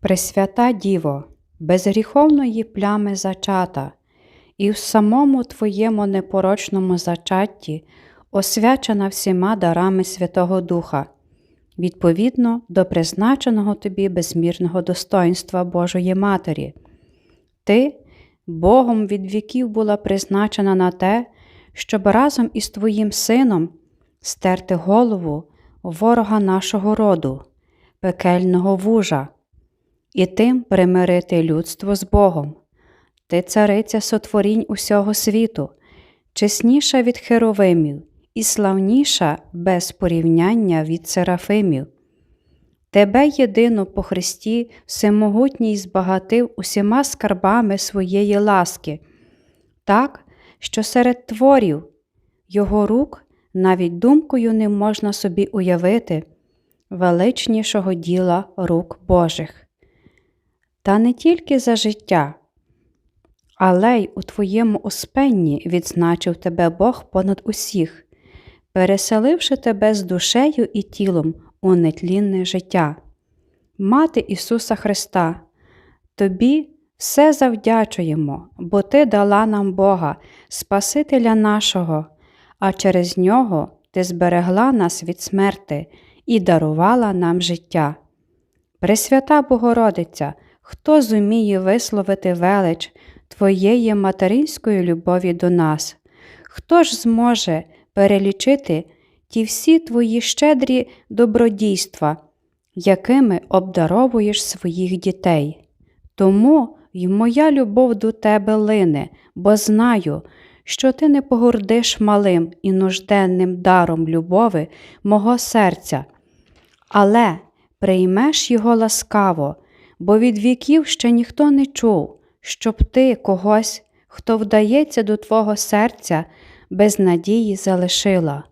Пресвята Діво, без гріховної плями зачата, і в самому Твоєму непорочному зачатті освячена всіма дарами Святого Духа, відповідно до призначеного тобі безмірного достоинства Божої Матері. Ти, Богом від віків була призначена на те, щоб разом із Твоїм Сином стерти голову ворога нашого роду, пекельного вужа, і тим примирити людство з Богом. Ти цариця сотворінь усього світу, чесніша від херовимів і славніша без порівняння від серафимів. Тебе єдину по Христі всемогутній збагатив усіма скарбами своєї ласки, так, що серед творів Його рук навіть думкою не можна собі уявити величнішого діла рук Божих. Та не тільки за життя, але й у твоєму успенні відзначив тебе Бог понад усіх, переселивши тебе з душею і тілом у нетлінне життя. Мати Ісуса Христа, Тобі все завдячуємо, бо Ти дала нам Бога, Спасителя нашого, а через Нього Ти зберегла нас від смерти і дарувала нам життя. Пресвята Богородиця, хто зуміє висловити велич Твоєї материнської любові до нас, хто ж зможе перелічити ті всі твої щедрі добродійства, якими обдаровуєш своїх дітей? Тому й моя любов до тебе лине, бо знаю, що ти не погордиш малим і нужденним даром любови мого серця, але приймеш його ласкаво, бо від віків ще ніхто не чув, щоб ти когось, хто вдається до твого серця, без надії залишила.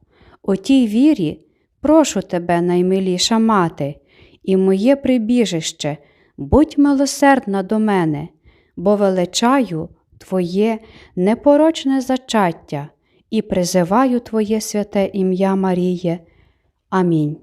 У тій вірі прошу тебе, наймиліша мати, і моє прибіжище, будь милосердна до мене, бо величаю Твоє непорочне зачаття і призиваю Твоє святе ім'я Маріє. Амінь.